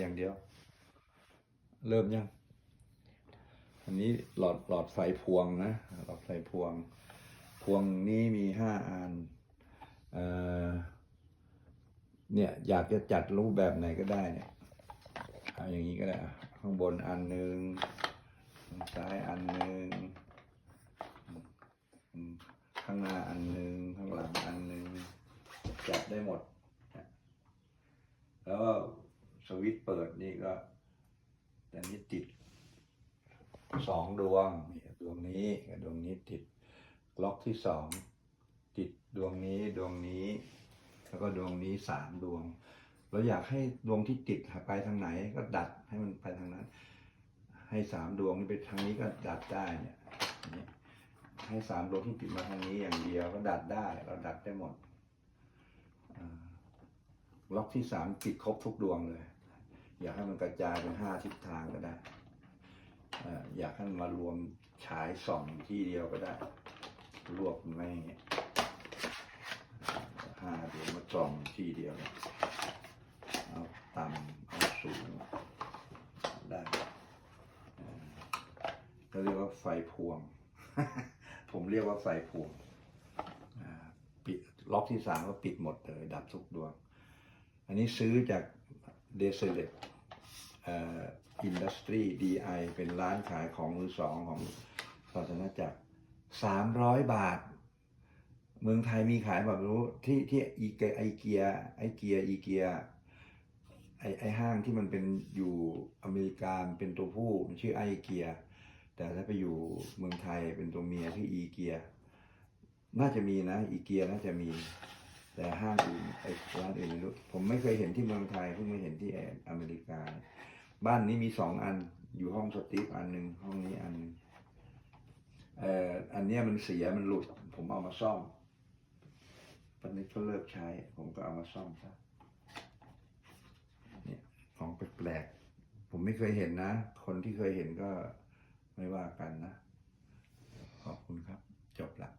อย่างเดียว เริ่มยัง อันนี้หลอดหลอดไฟพวงนะหลอดไฟพวง พวงนี้มีห้าอันเอ่อเนี่ยอยากจะจัดรูปแบบไหนก็ได้เนี่ยเอาอย่างนี้ก็ได้ข้างบนอันหนึ่งข้างซ้ายอันหนึ่งข้างหน้าอันหนึ่งข้างหลังอันหนึ่งจัดได้หมด แล้ว สวิตเปิดนี่ก็แต่นี้ติดสองดวงนี่ดวงนี้กับดวงนี้ติดล็อกที่สองติดดวงนี้ดวงนี้ แล้วก็ดวงนี้สามดวง เราอยากให้ดวงที่ติดไปทางไหนก็ดัดให้มันไปทางนั้น ให้สามดวงนี้ไปทางนี้ก็ดัดได้เนี่ยให้สามดวงที่ติดมาทางนี้อย่างเดียวก็ดัดได้ เราดัดได้หมดล็อกที่สามติดครบทุกดวงเลย อยากให้มันกระจายเป็นห้าทิศทางก็ได้ออยากให้มันมารวมฉายส่องที่เดียวก็ได้ รวบมันไว้อย่าเงี้ยวมาส่องที่เดียวเอาต่ำเอาสูงได้เอ่อเรียกว่าไฟพวง ผมเรียกว่าไฟพวงปิดล็อกที่สามก็ปิดหมดเลยดับทุกดวง อันนี้ซื้อจาก เดซเลตอินดัสทรีดีไอเป็นร้านขายของมือสองของศาสนาจักรสามร้อยบาท เมืองไทยมีขายแบบรู้ที่ที่อีเกไอเกียไอเกียอีเกียไอไอห้างที่มันเป็นอยู่อเมริกาเป็นตัวผู้มันชื่อไอเกีย แต่ถ้าไปอยู่เมืองไทยเป็นตัวเมียที่ออีเกีย น่าจะมีนะ อีเกียน่าจะมี แต่ห้างอื่นไอ้ร้านอื่นไม่รู้ผมไม่เคยเห็นที่เมืองไทยเพิ่งมาเห็นที่อเมริกา บ้านนี้มีสองอันอยู่ห้องสตีฟอันหนึ่งห้องนี้อันนึงเอ่ออันเนี้ยมันเสียมันหลุด ผมเอามาซ่อมตอนนี้เขาเลิกใช้ ผมก็เอามาซ่อมซะเนี่ยของแปลกๆผมไม่เคยเห็นนะ คนที่เคยเห็นก็ไม่ว่ากันนะ ขอบคุณครับ จบละ